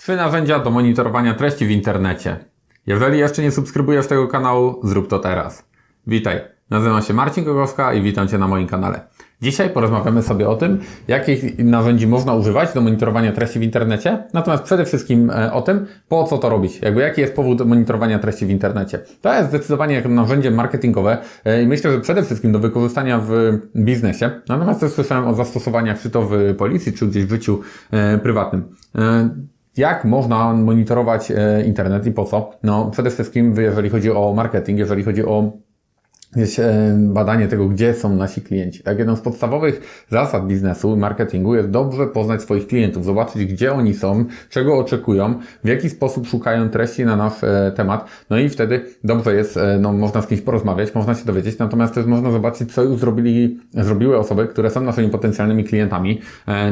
Trzy narzędzia do monitorowania treści w internecie. Jeżeli jeszcze nie subskrybujesz tego kanału, zrób to teraz. Witaj, nazywam się Marcin Kogowska i witam Cię na moim kanale. Dzisiaj porozmawiamy sobie o tym, jakich narzędzi można używać do monitorowania treści w internecie, natomiast przede wszystkim e, o tym, po co to robić, jakby jaki jest powód monitorowania treści w internecie. To jest zdecydowanie narzędzie marketingowe e, i myślę, że przede wszystkim do wykorzystania w biznesie, natomiast też słyszałem o zastosowaniach czy to w policji, czy gdzieś w życiu e, prywatnym. Jak można monitorować internet i po co? No, przede wszystkim, jeżeli chodzi o marketing, jeżeli chodzi o gdzieś e, badanie tego, gdzie są nasi klienci. Tak, jedną z podstawowych zasad biznesu i marketingu jest dobrze poznać swoich klientów, zobaczyć, gdzie oni są, czego oczekują, w jaki sposób szukają treści na nasz e, temat. No i wtedy dobrze jest, e, no, można z kimś porozmawiać, można się dowiedzieć, natomiast też można zobaczyć, co już zrobili, zrobiły osoby, które są naszymi potencjalnymi klientami.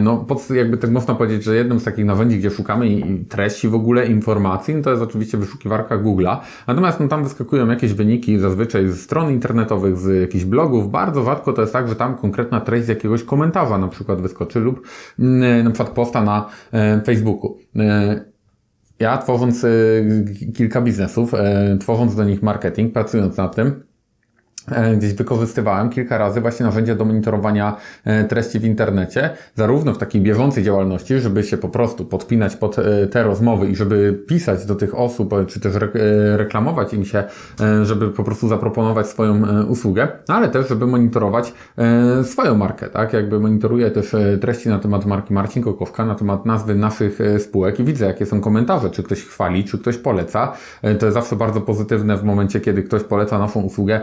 No, jakby tak można powiedzieć, że jednym z takich narzędzi, gdzie szukamy treści w ogóle, informacji, no to jest oczywiście wyszukiwarka Google'a. Natomiast no, tam wyskakują jakieś wyniki zazwyczaj z stron internetowych, internetowych, z jakichś blogów. Bardzo rzadko to jest tak, że tam konkretna treść z jakiegoś komentarza na przykład wyskoczy lub mm, na przykład posta na e, Facebooku. E, ja tworząc e, kilka biznesów, tworząc do nich marketing, pracując nad tym, E, gdzieś wykorzystywałem kilka razy właśnie narzędzia do monitorowania e, treści w internecie, zarówno w takiej bieżącej działalności, żeby się po prostu podpinać pod e, te rozmowy i żeby pisać do tych osób, czy też reklamować im się, żeby po prostu zaproponować swoją usługę, no ale też, żeby monitorować swoją markę, tak? Jakby monitoruję też treści na temat marki Marcin Kokowka, na temat nazwy naszych spółek i widzę, jakie są komentarze, czy ktoś chwali, czy ktoś poleca. To jest zawsze bardzo pozytywne w momencie, kiedy ktoś poleca naszą usługę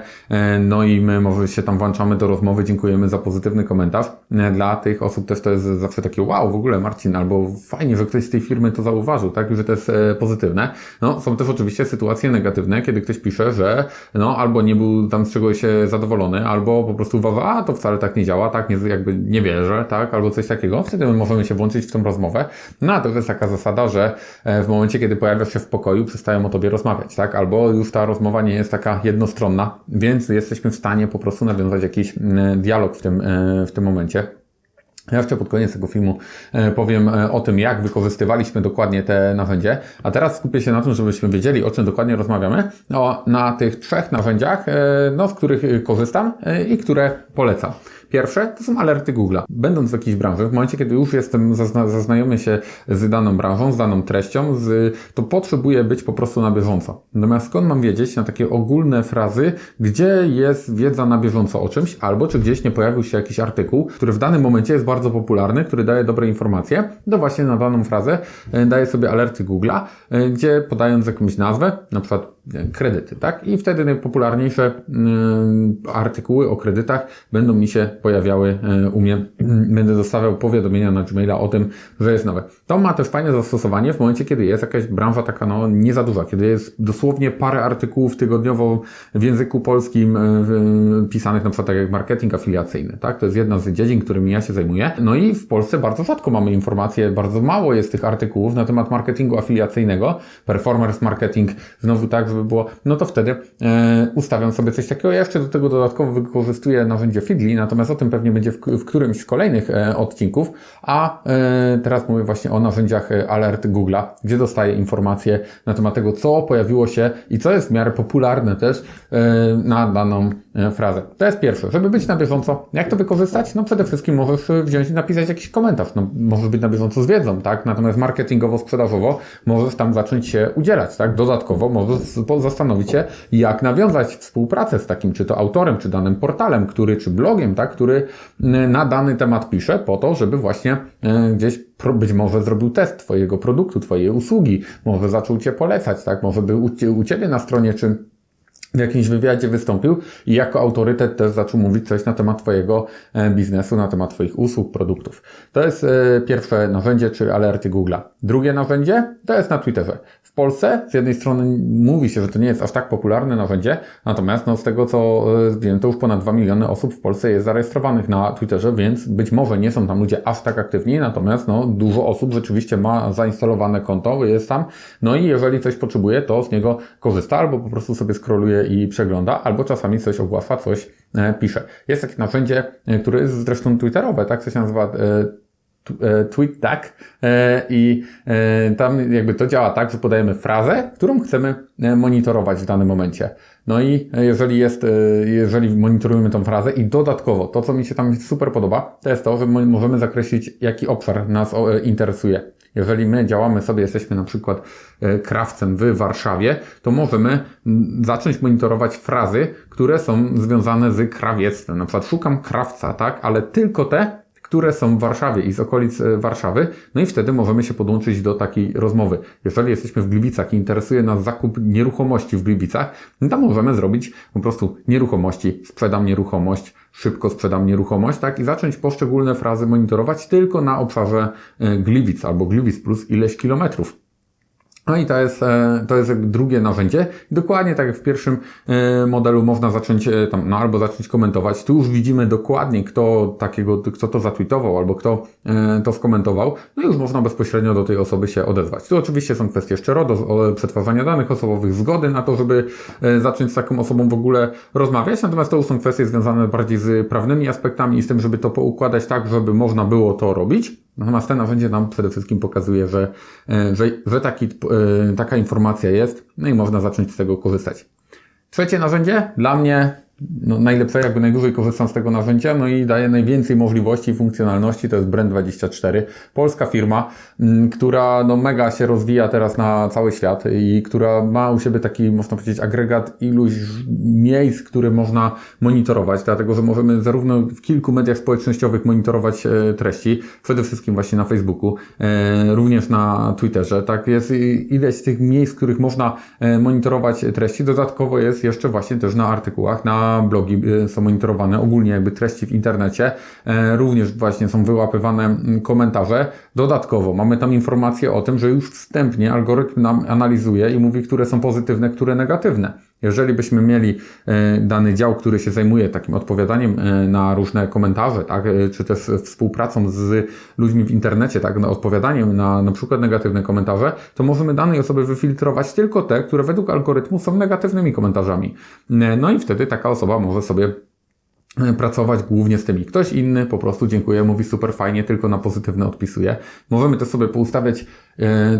no i my może się tam włączamy do rozmowy, dziękujemy za pozytywny komentarz. Dla tych osób też to jest zawsze takie wow, w ogóle Marcin, albo fajnie, że ktoś z tej firmy to zauważył, tak, że to jest e, pozytywne. No, są też oczywiście sytuacje negatywne, kiedy ktoś pisze, że no, albo nie był tam z czegoś e, zadowolony, albo po prostu uważa, a to wcale tak nie działa, tak, nie, jakby nie wierzę, tak, albo coś takiego. Wtedy my możemy się włączyć w tą rozmowę. No, a to jest taka zasada, że e, w momencie, kiedy pojawiasz się w pokoju, przestają o tobie rozmawiać, tak, albo już ta rozmowa nie jest taka jednostronna, więc jest jesteśmy w stanie po prostu nawiązać jakiś mm, dialog w tym, e, w tym momencie. Ja jeszcze pod koniec tego filmu e, powiem e, o tym, jak wykorzystywaliśmy dokładnie te narzędzie, a teraz skupię się na tym, żebyśmy wiedzieli, o czym dokładnie rozmawiamy, o, na tych trzech narzędziach, no, z których korzystam i które polecam. Pierwsze to są alerty Google'a. Będąc w jakiejś branży, w momencie, kiedy już jestem, zazna, zaznajomy się z daną branżą, z daną treścią, z, to potrzebuję być po prostu na bieżąco. Natomiast skąd mam wiedzieć na takie ogólne frazy, gdzie jest wiedza na bieżąco o czymś, albo czy gdzieś nie pojawił się jakiś artykuł, który w danym momencie jest bardzo popularny, który daje dobre informacje, to właśnie na daną frazę e, daję sobie alerty Google'a, e, gdzie podając jakąś nazwę, na przykład kredyty, tak? I wtedy najpopularniejsze y, artykuły o kredytach będą mi się pojawiały y, u mnie. Będę dostawiał powiadomienia na Gmaila o tym, że jest nowe. To ma też fajne zastosowanie w momencie, kiedy jest jakaś branża taka no, nie za duża, kiedy jest dosłownie parę artykułów tygodniowo w języku polskim y, pisanych na przykład tak jak marketing afiliacyjny, tak? To jest jedna z dziedzin, którymi ja się zajmuję. No i w Polsce bardzo rzadko mamy informacje, bardzo mało jest tych artykułów na temat marketingu afiliacyjnego, performance marketing, znowu tak, żeby było, no to wtedy e, ustawiam sobie coś takiego. Ja jeszcze do tego dodatkowo wykorzystuję narzędzie Feedly, natomiast o tym pewnie będzie w, w którymś z kolejnych e, odcinków, a e, teraz mówię właśnie o narzędziach e, alert Google'a, gdzie dostaję informacje na temat tego, co pojawiło się i co jest w miarę popularne też e, na daną frazę. To jest pierwsze, żeby być na bieżąco. Jak to wykorzystać? No przede wszystkim możesz wziąć i napisać jakiś komentarz. No, możesz być na bieżąco z wiedzą, tak? Natomiast marketingowo, sprzedażowo możesz tam zacząć się udzielać, tak? Dodatkowo możesz zastanowić się, jak nawiązać współpracę z takim, czy to autorem, czy danym portalem, który, czy blogiem, tak, który na dany temat pisze, po to, żeby właśnie e, gdzieś być może zrobił test Twojego produktu, Twojej usługi, może zaczął Cię polecać, tak, może był u Ciebie na stronie, czy w jakimś wywiadzie wystąpił i jako autorytet też zaczął mówić coś na temat Twojego e, biznesu, na temat Twoich usług, produktów. To jest e, pierwsze narzędzie, czy alerty Google'a. Drugie narzędzie to jest na Twitterze. W Polsce z jednej strony mówi się, że to nie jest aż tak popularne narzędzie, natomiast no, z tego co e, wiem, to już ponad 2 miliony osób w Polsce jest zarejestrowanych na Twitterze, więc być może nie są tam ludzie aż tak aktywni, natomiast no, dużo osób rzeczywiście ma zainstalowane konto, jest tam, no i jeżeli coś potrzebuje, to z niego korzysta albo po prostu sobie scrolluje i przegląda, albo czasami coś ogłasza, coś e, pisze. Jest takie narzędzie, e, które jest zresztą twitterowe, tak? Co się nazywa e, tweet i tam jakby to działa tak, że podajemy frazę, którą chcemy monitorować w danym momencie. No i jeżeli jest, jeżeli monitorujemy tą frazę i dodatkowo to, co mi się tam super podoba, to jest to, że mo- możemy zakreślić, jaki obszar nas interesuje. Jeżeli my działamy sobie, jesteśmy na przykład e, krawcem w Warszawie, to możemy zacząć monitorować frazy, które są związane z krawiectwem. Na przykład szukam krawca, tak, ale tylko te, które są w Warszawie i z okolic e, Warszawy, no i wtedy możemy się podłączyć do takiej rozmowy. Jeżeli jesteśmy w Gliwicach i interesuje nas zakup nieruchomości w Gliwicach, no to możemy zrobić po prostu nieruchomości, sprzedam nieruchomość, szybko sprzedam nieruchomość, tak, i zacząć poszczególne frazy monitorować tylko na obszarze e, Gliwic albo Gliwic plus ileś kilometrów. No i to jest, e, to jest drugie narzędzie. Dokładnie tak jak w pierwszym e, modelu można zacząć e, tam, no albo zacząć komentować. Tu już widzimy dokładnie, kto takiego, kto to zatweetował, albo kto to skomentował. No i już można bezpośrednio do tej osoby się odezwać. Tu oczywiście są kwestie jeszcze RODO, przetwarzania danych osobowych, zgody na to, żeby zacząć z taką osobą w ogóle rozmawiać. Natomiast to już są kwestie związane bardziej z prawnymi aspektami i z tym, żeby to poukładać tak, żeby można było to robić. Natomiast to narzędzie nam przede wszystkim pokazuje, że, e, że, że taki, e, taka informacja jest, no i można zacząć z tego korzystać. Trzecie narzędzie dla mnie no, najlepsze, jakby najdłużej korzystam z tego narzędzia, no i daje najwięcej możliwości i funkcjonalności, to jest Brand24. Polska firma, m, która no, mega się rozwija teraz na cały świat i która ma u siebie taki, można powiedzieć, agregat iluś miejsc, które można monitorować, dlatego że możemy zarówno w kilku mediach społecznościowych monitorować e, treści, przede wszystkim właśnie na Facebooku, e, również na Twitterze, tak jest ileś tych miejsc, w których można e, monitorować treści, dodatkowo jest jeszcze właśnie też na artykułach, na blogi e, są monitorowane, ogólnie jakby treści w internecie, e, również właśnie są wyłapywane mm, komentarze, dodatkowo mamy tam informacje o tym, że już wstępnie algorytm nam analizuje i mówi, które są pozytywne, które negatywne. Jeżeli byśmy mieli e, dany dział, który się zajmuje takim odpowiadaniem e, na różne komentarze, tak, e, czy też współpracą z ludźmi w internecie, tak, na odpowiadaniem na na przykład negatywne komentarze, to możemy danej osoby wyfiltrować tylko te, które według algorytmu są negatywnymi komentarzami. No i wtedy taka osoba może sobie pracować głównie z tymi. Ktoś inny po prostu dziękuję, mówi super fajnie, tylko na pozytywne odpisuje. Możemy też sobie poustawiać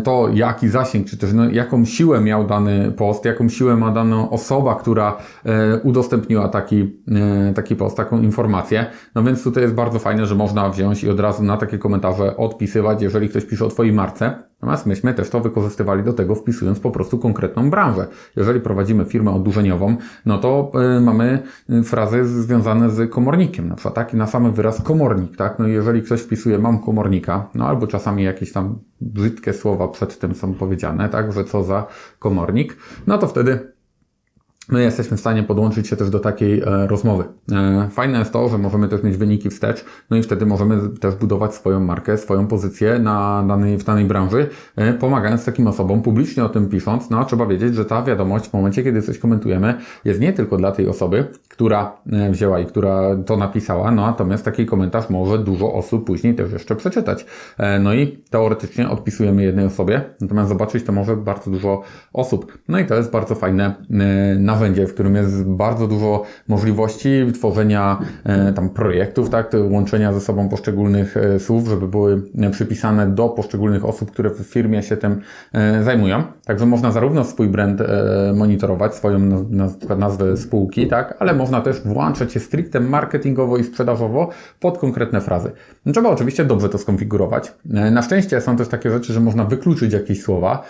to, jaki zasięg, czy też no, jaką siłę miał dany post, jaką siłę ma dana osoba, która e, udostępniła taki, e, taki post, taką informację. No więc tutaj jest bardzo fajne, że można wziąć i od razu na takie komentarze odpisywać, jeżeli ktoś pisze o Twojej marce. Natomiast myśmy też to wykorzystywali do tego, wpisując po prostu konkretną branżę. Jeżeli prowadzimy firmę oddłużeniową, no to mamy frazy związane z komornikiem, na przykład taki na sam wyraz komornik, tak? No i jeżeli ktoś wpisuje mam komornika, no albo czasami jakieś tam brzydkie słowa przed tym są powiedziane, tak? Że co za komornik, no to wtedy my jesteśmy w stanie podłączyć się też do takiej e, rozmowy. E, fajne jest to, że możemy też mieć wyniki wstecz, no i wtedy możemy też budować swoją markę, swoją pozycję na danej, w danej branży, e, pomagając takim osobom, publicznie o tym pisząc. No trzeba wiedzieć, że ta wiadomość w momencie, kiedy coś komentujemy, jest nie tylko dla tej osoby, która wzięła i która to napisała, no natomiast taki komentarz może dużo osób później też jeszcze przeczytać. No i teoretycznie odpisujemy jednej osobie, natomiast zobaczyć to może bardzo dużo osób. No i to jest bardzo fajne e, narzędzie, w którym jest bardzo dużo możliwości tworzenia e, tam projektów, tak, łączenia ze sobą poszczególnych e, słów, żeby były e, przypisane do poszczególnych osób, które w firmie się tym zajmują. Także można zarówno swój brand monitorować, swoją naz- naz- nazwę spółki, tak, ale można też włączać się stricte marketingowo i sprzedażowo pod konkretne frazy. No, Trzeba oczywiście dobrze to skonfigurować. Na szczęście są też takie rzeczy, że można wykluczyć jakieś słowa.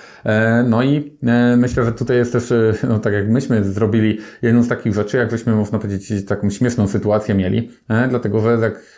No i myślę, że tutaj jest też, no tak jak myśmy zrobili jedną z takich rzeczy, jak żeśmy, można powiedzieć, taką śmieszną sytuację mieli, e, dlatego że jak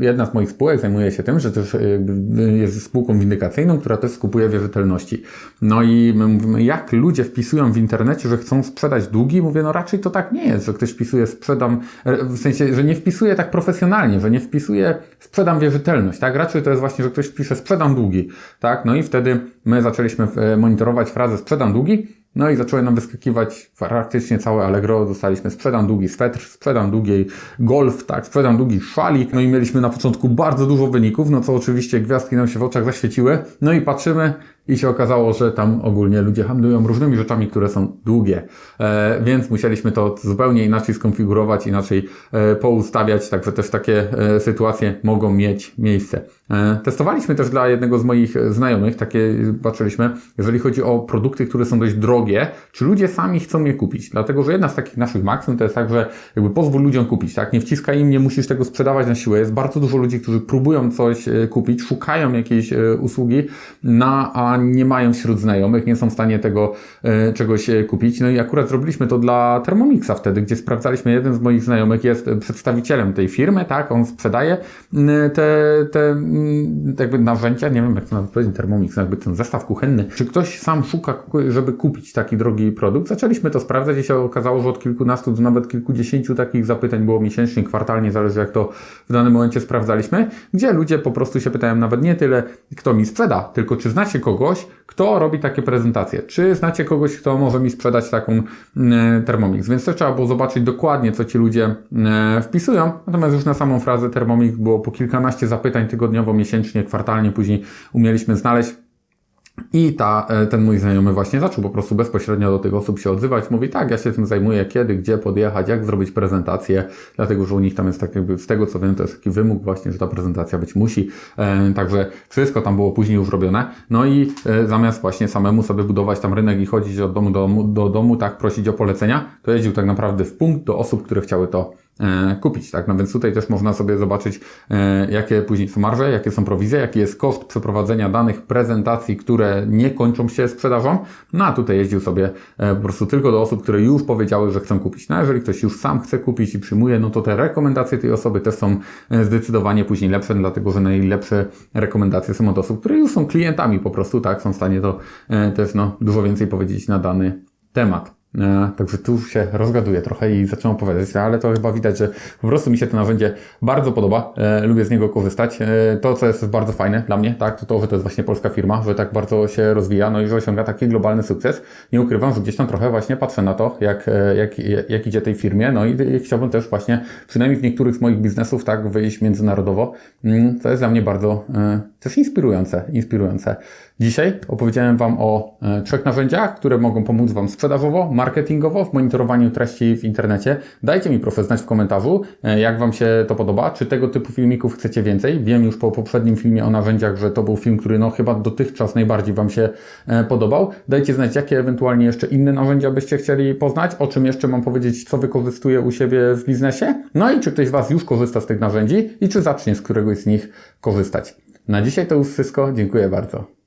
jedna z moich spółek zajmuje się tym, że też e, jakby jest spółką windykacyjną, która też skupuje wierzytelności. No i my mówimy, jak ludzie wpisują w internecie, że chcą sprzedać długi? Mówię, no raczej to tak nie jest, że ktoś wpisuje sprzedam, e, w sensie, że nie wpisuje tak profesjonalnie, że nie wpisuje sprzedam wierzytelność, tak? Raczej to jest właśnie, że ktoś pisze sprzedam długi, tak? No i wtedy my zaczęliśmy e, monitorować frazę sprzedam długi, no i zaczęły nam wyskakiwać praktycznie całe Allegro. Dostaliśmy sprzedam długi swetr, sprzedam długi golf, tak, sprzedam długi szalik. No i mieliśmy na początku bardzo dużo wyników, no co oczywiście gwiazdki nam się w oczach zaświeciły. No i patrzymy i się okazało, że tam ogólnie ludzie handlują różnymi rzeczami, które są długie, e, więc musieliśmy to zupełnie inaczej skonfigurować, inaczej e, poustawiać, także też takie e, sytuacje mogą mieć miejsce. E, Testowaliśmy też dla jednego z moich e, znajomych, takie patrzyliśmy, jeżeli chodzi o produkty, które są dość drogie, czy ludzie sami chcą je kupić. Dlatego, że jedna z takich naszych maksym to jest tak, że jakby pozwól ludziom kupić, tak? Nie wciskaj im, nie musisz tego sprzedawać na siłę. Jest bardzo dużo ludzi, którzy próbują coś e, kupić, szukają jakiejś e, usługi, na, a nie mają wśród znajomych, nie są w stanie tego e, czegoś e, kupić. No i akurat zrobiliśmy to dla Thermomixa wtedy, gdzie sprawdzaliśmy, jeden z moich znajomych jest przedstawicielem tej firmy, tak? On sprzedaje te, te jakby narzędzia, nie wiem jak to nawet powiedzieć, Thermomix, jakby ten zestaw kuchenny. Czy ktoś sam szuka, żeby kupić taki drogi produkt? Zaczęliśmy to sprawdzać i się okazało, że od kilkunastu do nawet kilkudziesięciu takich zapytań było miesięcznie, kwartalnie, zależy jak to w danym momencie sprawdzaliśmy, gdzie ludzie po prostu się pytają nawet nie tyle, kto mi sprzeda, tylko czy znacie kogoś, kto robi takie prezentacje, czy znacie kogoś, kto może mi sprzedać taką e, Thermomix, więc też trzeba było zobaczyć dokładnie, co ci ludzie e, wpisują, natomiast już na samą frazę Thermomix było po kilkanaście zapytań tygodniowo, miesięcznie, kwartalnie, później umieliśmy znaleźć i ta, e, ten mój znajomy właśnie zaczął po prostu bezpośrednio do tych osób się odzywać. Mówi, tak, ja się tym zajmuję, kiedy, gdzie podjechać, jak zrobić prezentację, dlatego, że u nich tam jest tak jakby, z tego co wiem, to jest taki wymóg właśnie, że ta prezentacja być musi. E, także wszystko tam było później już robione. No i e, zamiast właśnie samemu sobie budować tam rynek i chodzić od domu do domu, do domu tak, prosić o polecenia, to jeździł tak naprawdę w punkt do osób, które chciały to kupić, tak? No więc tutaj też można sobie zobaczyć, e, jakie później są marże, jakie są prowizje, jaki jest koszt przeprowadzenia danych prezentacji, które nie kończą się sprzedażą. No a tutaj jeździł sobie e, po prostu tylko do osób, które już powiedziały, że chcą kupić. No a jeżeli ktoś już sam chce kupić i przyjmuje, no to te rekomendacje tej osoby też są e, zdecydowanie później lepsze, dlatego że najlepsze rekomendacje są od osób, które już są klientami po prostu, tak? Są w stanie to e, też no, dużo więcej powiedzieć na dany temat. E, Także tu się rozgaduję trochę i zacząłem opowiadać, ale to chyba widać, że po prostu mi się to narzędzie bardzo podoba, e, lubię z niego korzystać. E, to, co jest bardzo fajne dla mnie, tak, to to, że to jest właśnie polska firma, że tak bardzo się rozwija, no i że osiąga taki globalny sukces. Nie ukrywam, że gdzieś tam trochę właśnie patrzę na to, jak, jak, jak idzie tej firmie, no i, chciałbym też właśnie, przynajmniej w niektórych z moich biznesów, tak, wyjść międzynarodowo. Mm, To jest dla mnie bardzo też inspirujące, inspirujące. Dzisiaj opowiedziałem Wam o trzech narzędziach, które mogą pomóc Wam sprzedażowo, marketingowo w monitorowaniu treści w internecie. Dajcie mi proszę znać w komentarzu, e, jak Wam się to podoba, czy tego typu filmików chcecie więcej. Wiem już po poprzednim filmie o narzędziach, że to był film, który no chyba dotychczas najbardziej Wam się e, podobał. Dajcie znać, jakie ewentualnie jeszcze inne narzędzia byście chcieli poznać, o czym jeszcze mam powiedzieć, co wykorzystuję u siebie w biznesie. No i czy ktoś z Was już korzysta z tych narzędzi i czy zacznie z któregoś z nich korzystać. Na dzisiaj to już wszystko. Dziękuję bardzo.